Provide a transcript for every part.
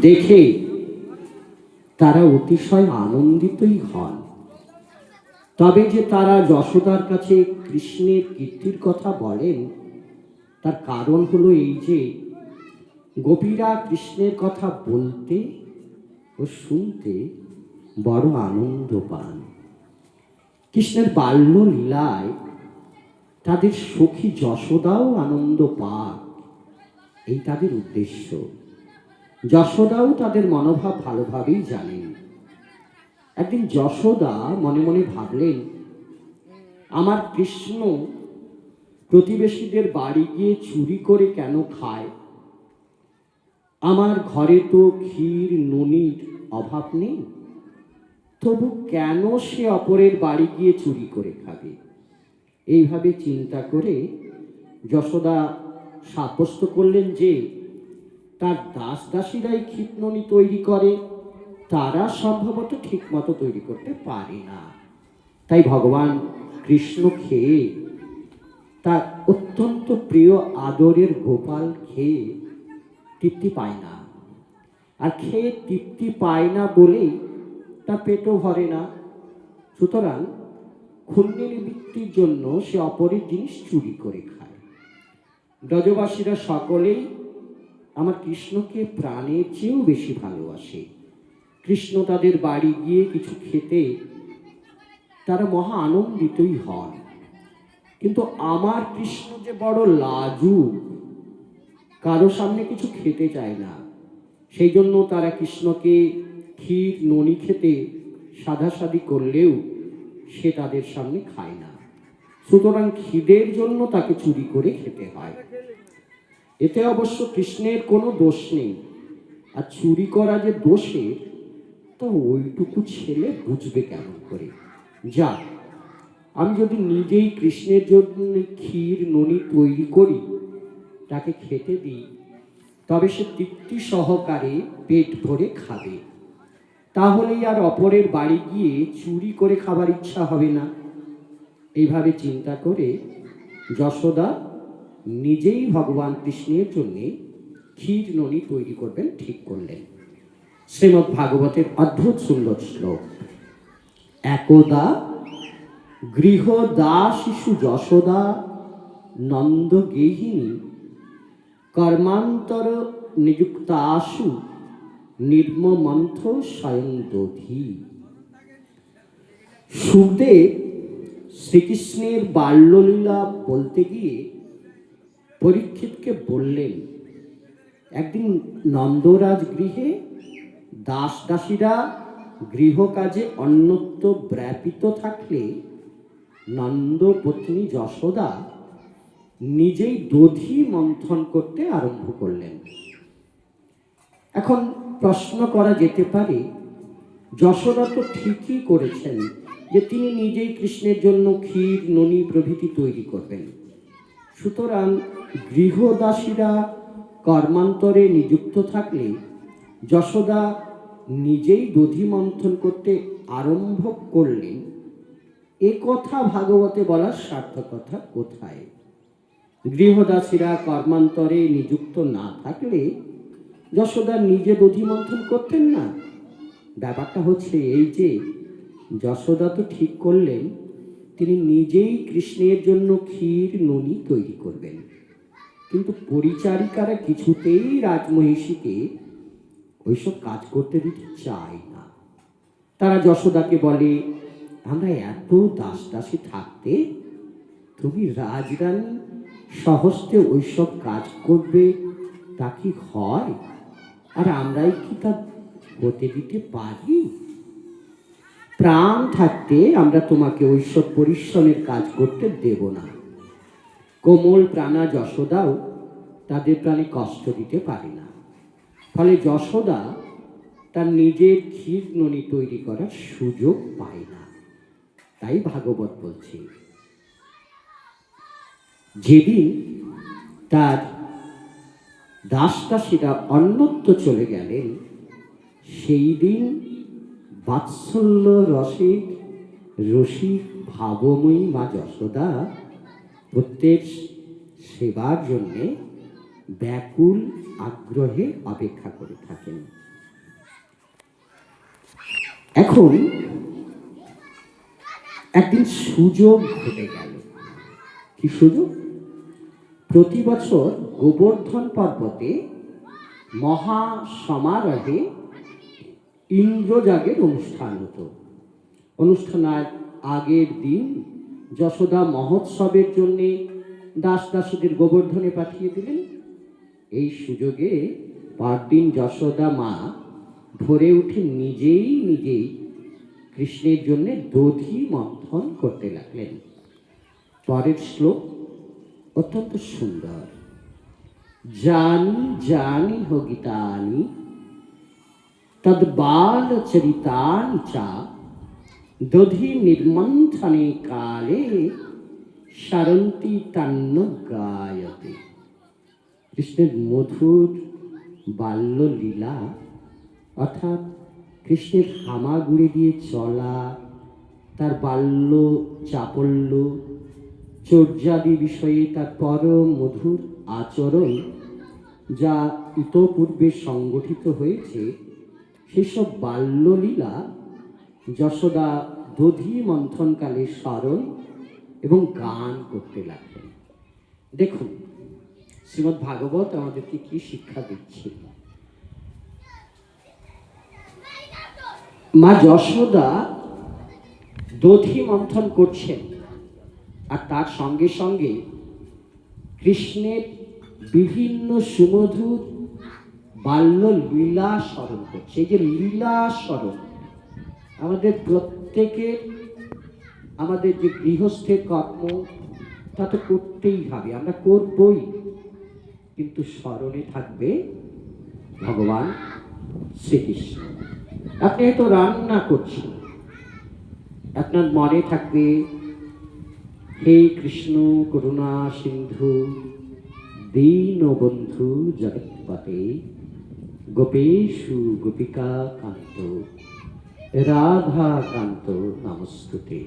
দেখে তারা অতিশয় আনন্দিতই হন। তবে যে তারা যশোদার কাছে কৃষ্ণের কীর্তির কথা বলেন, তার কারণ হলো এই যে গোপীরা কৃষ্ণের কথা বলতে ও শুনতে বড় আনন্দ পান। কৃষ্ণের বাল্য লীলায় তাদের সখী যশোদাও আনন্দ পাক, এই তাদের উদ্দেশ্য। যশোদাও তাদের মনোভাব ভালোভাবেই জানেন। একদিন যশোদা মনে মনে ভাবলেন, আমার কৃষ্ণ প্রতিবেশীদের বাড়ি গিয়ে চুরি করে কেন খায়? আমার ঘরে তো ক্ষীর নুনির অভাব নেই। তবু কেন সে অপরের বাড়ি গিয়ে চুরি করে খাবে? এইভাবে চিন্তা করে যশোদা সাব্যস্ত করলেন যে তার দাস দাসীরাই ক্ষিপ্ননি তৈরি করে, তারা সম্ভবত ঠিকমতো তৈরি করতে পারে না। তাই ভগবান কৃষ্ণ খেয়ে তার অত্যন্ত প্রিয় আদরের গোপাল খেয়ে তৃপ্তি পায় না। আর খেয়ে তৃপ্তি পায় না বলেই তা পেটও ভরে না। সুতরাং ক্ষুণ্ণের বৃত্তির জন্য সে অপরের জিনিস চুরি করে খায়। ব্রজবাসীরা সকলেই আমার কৃষ্ণকে প্রাণের চেয়েও বেশি ভালোবাসে। কৃষ্ণ তাদের বাড়ি গিয়ে কিছু খেতে তারা মহা আনন্দিতই হন। কিন্তু আমার কৃষ্ণ যে বড় লাজু কারও সামনে কিছু খেতে চায় না। সেই জন্য তারা কৃষ্ণকে ক্ষীর, ননি খেতে সাধাসাধি করলেও সে তাদের সামনে খায় না। সুতরাং খিদের জন্য তাকে চুরি করে খেতে হয়। এতে অবশ্য কৃষ্ণের কোনো দোষ নেই। আর চুরি করা যে দোষে, তা ওইটুকু ছেলে বুঝবে কেমন করে। যা, আমি যদি নিজেই কৃষ্ণের জন্য ক্ষীর, ননি তৈরি করি, তাকে খেতে দিই, তবে সে তৃপ্তি সহকারে পেট ভরে খাবে। তাহলেই আর অপরের বাড়ি গিয়ে চুরি করে খাবার ইচ্ছা হবে না। এইভাবে চিন্তা করে যশোদা নিজেই ভগবান কৃষ্ণের জন্যে ক্ষীর ননি তৈরি করবেন, ঠিক করলেন। শ্রীমৎ ভাগবতের অদ্ভুত সুন্দর শ্লোক। একদা গৃহদা শিশু যশোদা নন্দ গেহিনী কর্মান্তর নিযুক্ত নিযুক্তাশু নির্মমন্থ স্বয়ং দধি। সুখদেব শ্রীকৃষ্ণের বাল্যলীলা বলতে গিয়ে পরীক্ষিতকে বললেন, একদিন নন্দরাজ গৃহে দাস দাসীরা গৃহকাজে অন্যত্র ব্যাপিত থাকলে নন্দপত্নী যশোদা নিজেই দধি মন্থন করতে আরম্ভ করলেন। এখন প্রশ্ন করা যেতে পারে, যশোদা তো ঠিকই করেছেন যে তিনি নিজেই কৃষ্ণের জন্য ক্ষীর, ননি প্রভৃতি তৈরি করবেন। সুতরাং গৃহদাসীরা কর্মান্তরে নিযুক্ত থাকলে যশোদা নিজেই দধি মন্থন করতে আরম্ভ করলেন এ কথা ভাগবতে বলার সার্থকতা কোথায়? গৃহদাসীরা কর্মান্তরে নিযুক্ত না থাকলে যশোদা নিজে দধি মন্থন করতেন না। ব্যাপারটা হচ্ছে এই যে, যশোদা তো ঠিক করলেন, তিনি নিজেই কৃষ্ণের জন্য ক্ষীর ননি তৈরি করবেন। কিন্তু পরিচারিকারা কিছুতেই রাজমহিষীকে ওইসব কাজ করতে দিতে চায় না। তারা যশোদাকে বলে, আমরা এত দাস দাসী থাকতে তুমি রাজরানী সহস্তে ওইসব কাজ করবে, তা কি হয়? আর আমরাই কি তা হতে দিতে পারি? প্রাণ থাকতে আমরা তোমাকে ওইসব পরিশ্রমের কাজ করতে দেব না। কোমল প্রাণা যশোদাও তাদের প্রাণে কষ্ট দিতে পারে না। ফলে যশোদা তার নিজের ক্ষীর ননি তৈরি করার সুযোগ পায় না। তাই ভাগবত বলছে, যেদিন তার দাস দাসীরা অন্যত্র চলে গেলেন, সেই দিন বাৎসল্য রসিক রসিক ভাবময়ী মা যশোদা প্রত্যেক সেবার জন্যে ব্যাকুল আগ্রহে অপেক্ষা করে থাকেন। এখন একদিন সুযোগ ঘটে গেল। কি সুযোগ? প্রতি বছর গোবর্ধন পর্বতে মহা সমারোহে ইন্দ্রজাগের অনুষ্ঠান হতো। অনুষ্ঠানের আগের দিন যশোদা মহোৎসবের জন্য দাস দাসীদের গোবর্ধনে পাঠিয়ে দিলেন। এই সুযোগে পরদিন যশোদা মা ভরে উঠে নিজেই নিজেই কৃষ্ণের জন্য দধি মন্থন করতে লাগলেন। পরের শ্লোক অত্যন্ত সুন্দর। জানি জানি হো গীতানি তদ্বাল চরিতানি চা দধি নির্মন্থনে কালে সারন্তি তান্ন গায়তে। কৃষ্ণের মধুর বাল্য লীলা অর্থাৎ কৃষ্ণের হামাগুড়ি দিয়ে চলা, তার বাল্য চাপল্য, চর্যাদি বিষয়ে তার পরম মধুর আচরণ, যা ইতপূর্বে সংগঠিত হয়েছে, সেসব বাল্যলীলা যশোদা দধি মন্থনকালে স্মরণ এবং গান করতে লাগলেন। দেখুন শ্রীমৎ ভাগবত আমাদেরকে কি শিক্ষা দিচ্ছে। মা যশোদা দধি মন্থন করছেন আর তার সঙ্গে সঙ্গে কৃষ্ণের বিভিন্ন সুমধুর বাল্য লীলা স্মরণ করছে। এই যে লীলা স্মরণ আমাদের প্রত্যেকের, আমাদের যে গৃহস্থের কর্ম, তা তো করতেই হবে, আমরা করবই। কিন্তু স্মরণে থাকবে ভগবান শ্রীকৃষ্ণ। আপনি হয়তো রান্না করছেন, আপনার মনে থাকবে, হে কৃষ্ণ করুণা সিন্ধু, দীন বন্ধু জগৎপতে, গোপেশু গোপিকা কান্ত রাধা কান্ত নমস্তুতে।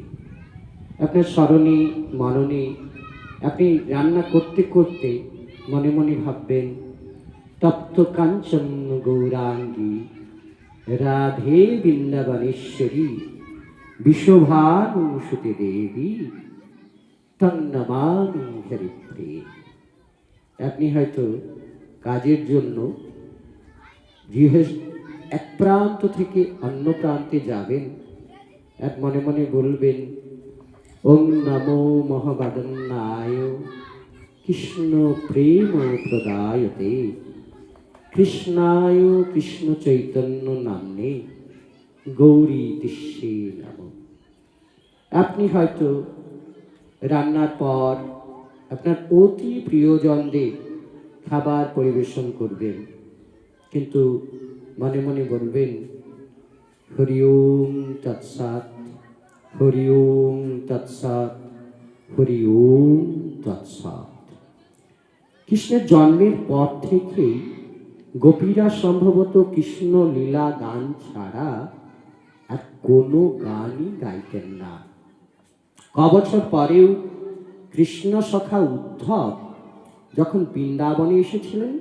আপনার স্মরণে, মননে আপনি রান্না করতে করতে মনে মনে ভাববেন, তপ্ত কাঞ্চন গৌরাঙ্গী, রাধে বৃন্দাবনেশ্বরী বিশ্বভানুসুতে দেবী তন্নমামি হরিপ্রে আপনি হয়তো কাজের জন্য গৃহ এক প্রান্ত থেকে অন্য প্রান্তে যাবেন। এক মনে মনে বলবেন, ওম নমো মহাবাদন্নায়, কৃষ্ণ প্রেম প্রদায়তে, কৃষ্ণায় কৃষ্ণ চৈতন্য নামে গৌরী তিষ্যে নাম। আপনি হয়তো রান্নার পর আপনার অতি প্রিয়জনদের খাবার পরিবেশন করবেন, কিন্তু মনে মনে বলবেন হরি ওম তৎসাৎ হরি ওম তৎসাৎ হরি ওম তৎসাৎ কৃষ্ণের জন্মের পর থেকেই গোপীরা সম্ভবত কৃষ্ণ লীলা গান ছাড়া আর কোনো গানই গাইতেন না। কবছর পরেও কৃষ্ণ সখা উদ্ধব যখন বৃন্দাবনে এসেছিলেন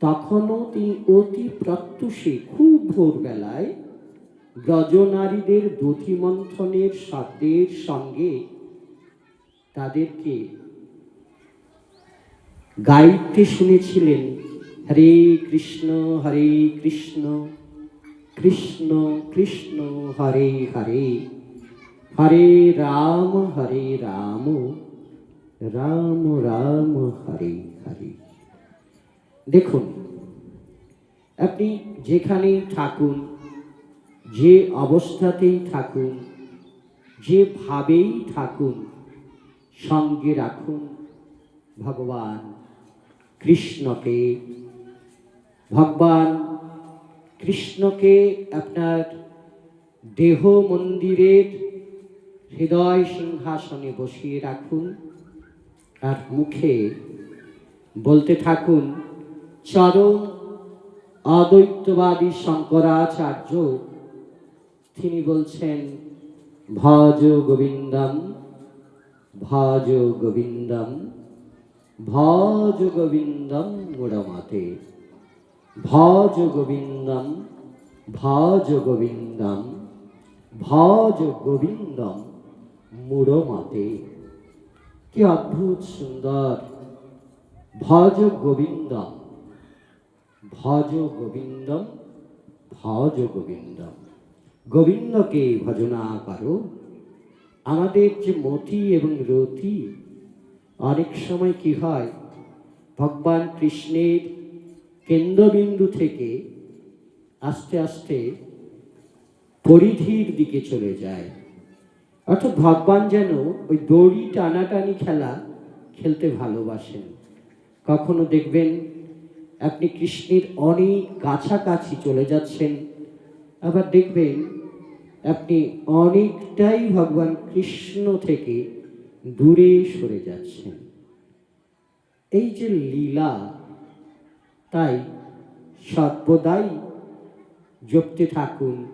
তখনও তিনি অতি প্রত্যুষে খুব ভোরবেলায় ব্রজনারীদের দধিমন্থনের শব্দের সঙ্গে তাদেরকে গাইতে শুনেছিলেন, হরে কৃষ্ণ হরে কৃষ্ণ কৃষ্ণ কৃষ্ণ, হরে হরে হরে রাম হরে রাম রাম রাম, হরে হরে। দেখুন, আপনি যেখানেই থাকুন, যে অবস্থাতেই থাকুন যেভাবেই থাকুন, সঙ্গে রাখুন ভগবান কৃষ্ণকে। ভগবান কৃষ্ণকে আপনার দেহ মন্দিরের হৃদয় সিংহাসনে বসিয়ে রাখুন আর মুখে বলতে থাকুন চরম অদ্বৈতবাদী শঙ্করাচার্য, তিনি বলছেন, ভজ গোবিন্দম ভজ গোবিন্দম ভজ গোবিন্দম মুড়মাতে, ভজ গোবিন্দম ভজ গোবিন্দম ভজ গোবিন্দম মুড়মাতে। কি অদ্ভুত সুন্দর! ভজ গোবিন্দম ভজ গোবিন্দম ভজ গোবিন্দম গোবিন্দকে ভজনা করো। আমাদের যে মতি এবং রতি, অনেক সময় কি হয়, ভগবান কৃষ্ণের কেন্দ্রবিন্দু থেকে আস্তে আস্তে পরিধির দিকে চলে যায়। অর্থাৎ ভগবান যেন ওই দড়ি টানাটানি খেলা খেলতে ভালোবাসেন। কখনো দেখবেন আপনি কৃষ্ণের অনেক কাছাকাছি চলে যাচ্ছেন। আবার দেখবেন আপনি অনেকটাই ভগবান কৃষ্ণ থেকে দূরে সরে যাচ্ছেন। এই যে লীলা, তাই সর্বদাই জপতে থাকুন।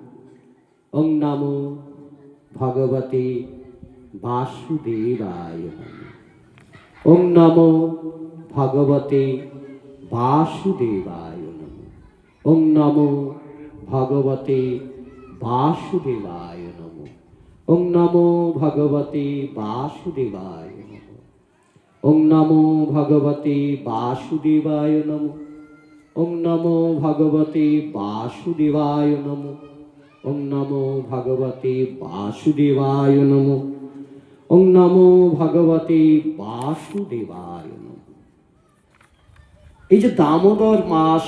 ওং নমো ভগবতে বাসুদেবায়। ওং নমো ভগবতে বাসুদেবায় নমঃ। ওং নমো ভগবতে বাসুদেবায় নমঃ। ওং নমো ভগবতে বাসুদেবায় নমঃ। ওং নমো ভগবতে বাসুদেবায় নমঃ ওং নমো ভগবতে বাসুদেবায় নমঃ ওং নমো ভগবতে বাসুদেবায় নমঃ ওং নমো ভগবতে বাসুদেবায় নমঃ এই যে দামোদর মাস,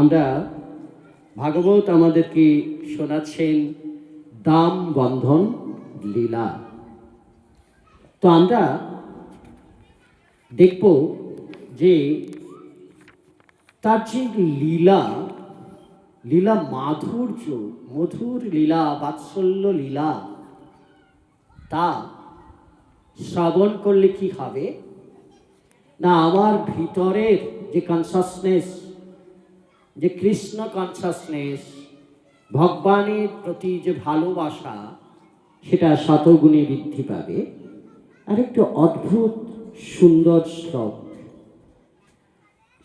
আমরা ভাগবত আমাদেরকে শোনাচ্ছেন দাম বন্ধন লীলা। তো আমরা দেখব যে তার যে লীলা লীলা মাধুর্য, মধুর লীলা, বাৎসল্য লীলা, তা শ্রবণ করলে কি হবে? না আমার ভিতরের যে কনসাসনেস যে কৃষ্ণ কনসাসনেস ভগবানের প্রতি যে ভালোবাসা, সেটা শতগুণে বৃদ্ধি পাবে। আর একটু অদ্ভুত, সুন্দর শ্লোক।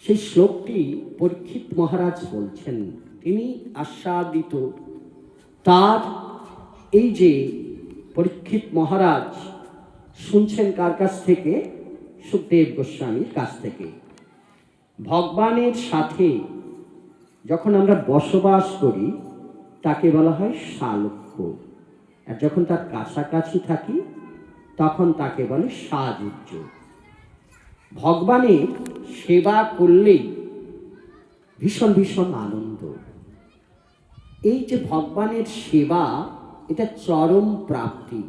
সেই শ্লোকটি পরীক্ষিত মহারাজ বলছেন, তিনি আস্বাদিত, তার এই যে পরীক্ষিত মহারাজ শুনছেন কার কাছ থেকে? সুখদেব গোস্বামীর কাছ থেকে। ভগবানের সাথে যখন আমরা বসবাস করি, তাকে বলা হয় সালক্য আর যখন তার কাছাকাছি থাকি, তখন তাকে বলে সাযুজ্য। ভগবানের সেবা করলেই ভীষণ ভীষণ আনন্দ। এই যে ভগবানের সেবা, এটা চরম প্রাপ্তি।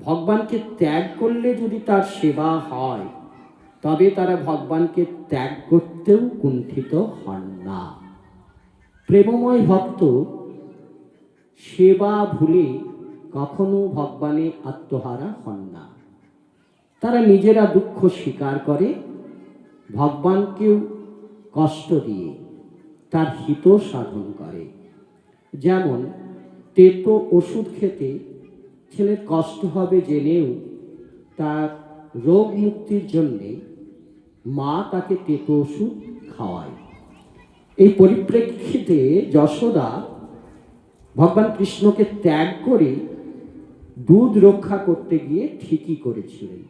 ভগবানকে ত্যাগ করলে যদি তার সেবা হয় তবে তারা ভগবানকে ত্যাগ করতেও কুণ্ঠিত হন না। প্রেমময় ভক্ত সেবা ভুলে কখনো ভগবানের আত্মহারা হন না। তারা নিজেরা দুঃখ স্বীকার করে, ভগবানকেও কষ্ট দিয়ে তার হিত সাধন করে। যেমন, তেতো ওষুধ খেতে ছেলের কষ্ট হবে জেনেও তার রোগ মুক্তির জন্যে মা তাকে তেতো ওষুধ খাওয়ায়। এই পরিপ্রেক্ষিতে যশোদা ভগবান কৃষ্ণকে ত্যাগ করে দুধ রক্ষা করতে গিয়ে ঠিকই করেছিলেন।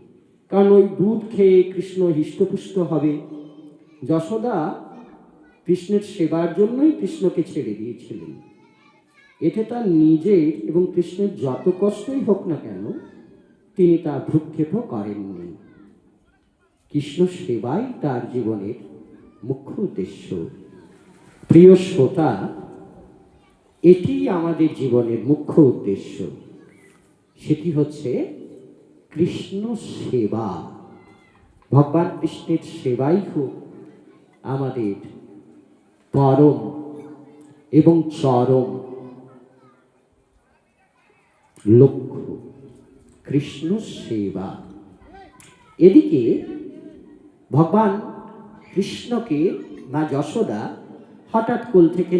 কারণ ওই দুধ খেয়ে কৃষ্ণ হৃষ্টপুষ্ট হবে। যশোদা কৃষ্ণের সেবার জন্যই কৃষ্ণকে ছেড়ে দিয়েছিলেন। এতে তার নিজের এবং কৃষ্ণের যত কষ্টই হোক না কেন, তিনি তা ভ্রুক্ষেপও করেননি। কৃষ্ণ সেবাই তার জীবনের মুখ্য উদ্দেশ্য। প্রিয় শ্রোতা, এটি আমাদের জীবনের মুখ্য উদ্দেশ্য। সেটি হচ্ছে কৃষ্ণ সেবা। ভগবান কৃষ্ণের সেবাই হোক আমাদের পরম এবং চরম লক্ষ্য, কৃষ্ণ সেবা। এদিকে ভগবান কৃষ্ণকে বা যশোদা হঠাৎ কোল থেকে